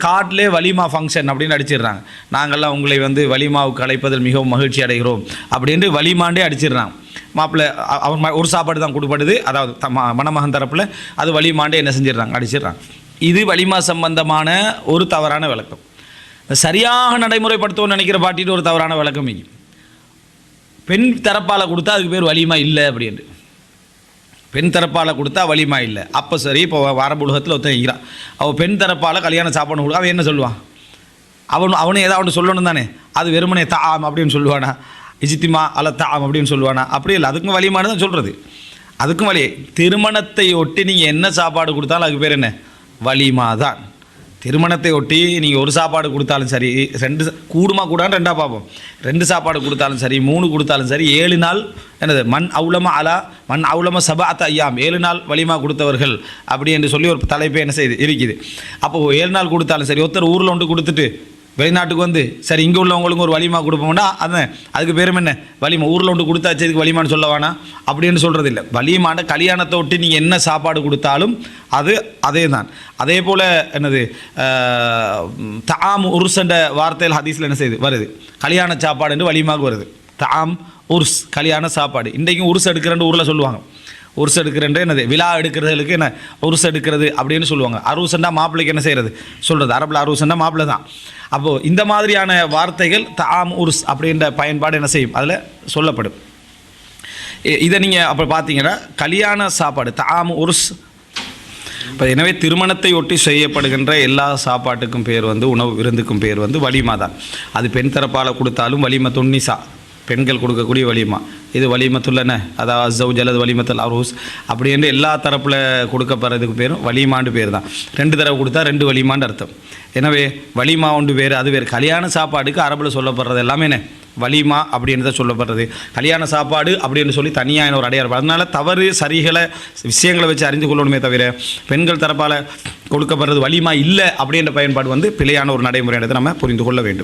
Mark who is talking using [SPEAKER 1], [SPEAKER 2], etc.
[SPEAKER 1] கார்ட்லே வலிமா ஃபங்க்ஷன் அப்படின்னு அடிச்சிடுறாங்க. நாங்கள்லாம் உங்களை வந்து வலிமாவுக்கு அழைப்பதில் மிகவும் மகிழ்ச்சி அடைகிறோம் அப்படின்ட்டு வலிமாண்டே அடிச்சிடுறாங்க. மாப்பிள்ளை அவன் ம- ஒரு சாப்பாடு தான் கொடுப்படுது. அதாவது த- ம- மணமகன் தரப்பில் அது வலிமாண்டே என்ன செஞ்சிடுறாங்க அடிச்சிடுறாங்க. இது வலிமா சம்பந்தமான ஒரு தவறான விளக்கம். சரியாக நடைமுறைப்படுத்துவோம்னு நினைக்கிற பாட்டிட்டு ஒரு தவறான விளக்கம் பெண் தரப்பால் கொடுத்தா அதுக்கு பேர் வலிமா இல்லை அப்படின்ட்டு. பெண் தரப்பால் கொடுத்தா வலிமா இல்லை. அப்போ சரி இப்போ அரபு உலகத்தில் ஒருத்தன் இருக்கிறான் அவள் பெண் தரப்பால் கல்யாணம் சாப்பாடு கொடுக்க அவன் என்ன சொல்லுவான் அவன் அவனு ஏதாவது ஒன்று சொல்லணும் தானே. அது வெறுமனே தாம் அப்படின்னு சொல்லுவானா? இஜித்திமா அல்ல தாம் அப்படின்னு சொல்லுவானா? அப்படி இல்லை அதுக்கும் வலிமானு தான் சொல்கிறது அதுக்கும் வலி திருமணத்தை ஒட்டி நீங்கள் என்ன சாப்பாடு கொடுத்தாலும் அதுக்கு பேர் என்ன? வலிமா தான் திருமணத்தை ஒட்டி நீங்கள் ஒரு சாப்பாடு கொடுத்தாலும் சரி ரெண்டு கூடுமா கூடான்னு ரெண்டாக பார்ப்போம். ரெண்டு சாப்பாடு கொடுத்தாலும் சரி மூணு கொடுத்தாலும் சரி ஏழு நாள் என்னது? மண் அவுலமா அலா மண் அவுலமா சபாத் ஐயாம். ஏழு நாள் வலிமா கொடுத்தவர்கள் அப்படி என்று சொல்லி ஒரு தலைப்பு என்ன செய்யுது இருக்குது. அப்போது ஏழு நாள் கொடுத்தாலும் சரி ஒருத்தர் ஊரில் ஒன்று கொடுத்துட்டு வெளிநாட்டுக்கு வந்து சரி இங்கே உள்ளவங்களுக்கு ஒரு வலிமா கொடுப்போம்னா அதான் அதுக்கு பேரும் என்ன? வலிமா ஊரில் ஒன்று கொடுத்தாச்சு இதுக்கு வலிமான்னு சொல்ல வேணாம். அப்படின்னு சொல்கிறது இல்லை வலிமான கல்யாணத்தை ஒட்டி நீங்கள் என்ன சாப்பாடு கொடுத்தாலும் அது அதே தான் அதே போல் என்னது தாம் உருசண்ட வார்த்தையில் ஹதீஸில் என்ன செய்யுது வருது. கல்யாண சாப்பாடுன்னு வலிமாக வருது. தாம் உருஸ் கலியான சாப்பாடு. இன்றைக்கும் உருஸ் எடுக்கிறேன்னு ஊரில் சொல்லுவாங்க. உருசு எடுக்கிறேன் என்னது? விழா எடுக்கிறதுக்கு என்ன? உருசு எடுக்கிறது அப்படின்னு சொல்லுவாங்க. அரூசண்டா மாப்பிள்ளைக்கு என்ன செய்கிறது சொல்கிறது அரபில் அரூசண்டா மாப்பிள்ளை தான். அப்போது இந்த மாதிரியான வார்த்தைகள் தாம் உருஸ் அப்படின்ற பயன்பாடு என்ன செய்யும்? அதில் சொல்லப்படும். இ- இதை நீங்கள் அப்போ பார்த்தீங்கன்னா கல்யாண சாப்பாடு தாம் உருஸ். இப்போ எனவே திருமணத்தை ஒட்டி செய்யப்படுகின்ற எல்லா சாப்பாட்டுக்கும் பேர் வந்து உணவு விருந்துக்கும் பேர் வந்து வலிமா தான் அது பெண் தரப்பால் கொடுத்தாலும் வலிம துன்னிசா. பெண்கள் கொடுக்கக்கூடிய வலிமா இது வலிமத்துள்ளன அதாவது ஜவுஜ் அல்லது வலிமத்துல் அரூஸ். அப்படி என்று எல்லா தரப்பில் கொடுக்கப்படுறதுக்கு பேரும் வலிமாண்டு பேர் தான். ரெண்டு தடவை கொடுத்தா ரெண்டு வலிமாண்டு அர்த்தம். எனவே வலிமா ஒன்று பேர் அது வேறு. கல்யாண சாப்பாடுக்கு அரபில் சொல்லப்படுறது எல்லாமே என்ன? வலிமா அப்படின்னு தான் சொல்லப்படுறது. கல்யாண சாப்பாடு அப்படின்னு சொல்லி தனியாக ஒரு அடையாளம். அதனால் தவறு சரிகளை விஷயங்களை வச்சு அறிந்து கொள்ளணுமே தவிர பெண்கள் தரப்பால் கொடுக்கப்படுறது வலிமா இல்லை அப்படின்ற பயன்பாடு வந்து பிழையான ஒரு நடைமுறை நம்ம புரிந்து கொள்ள வேண்டும்.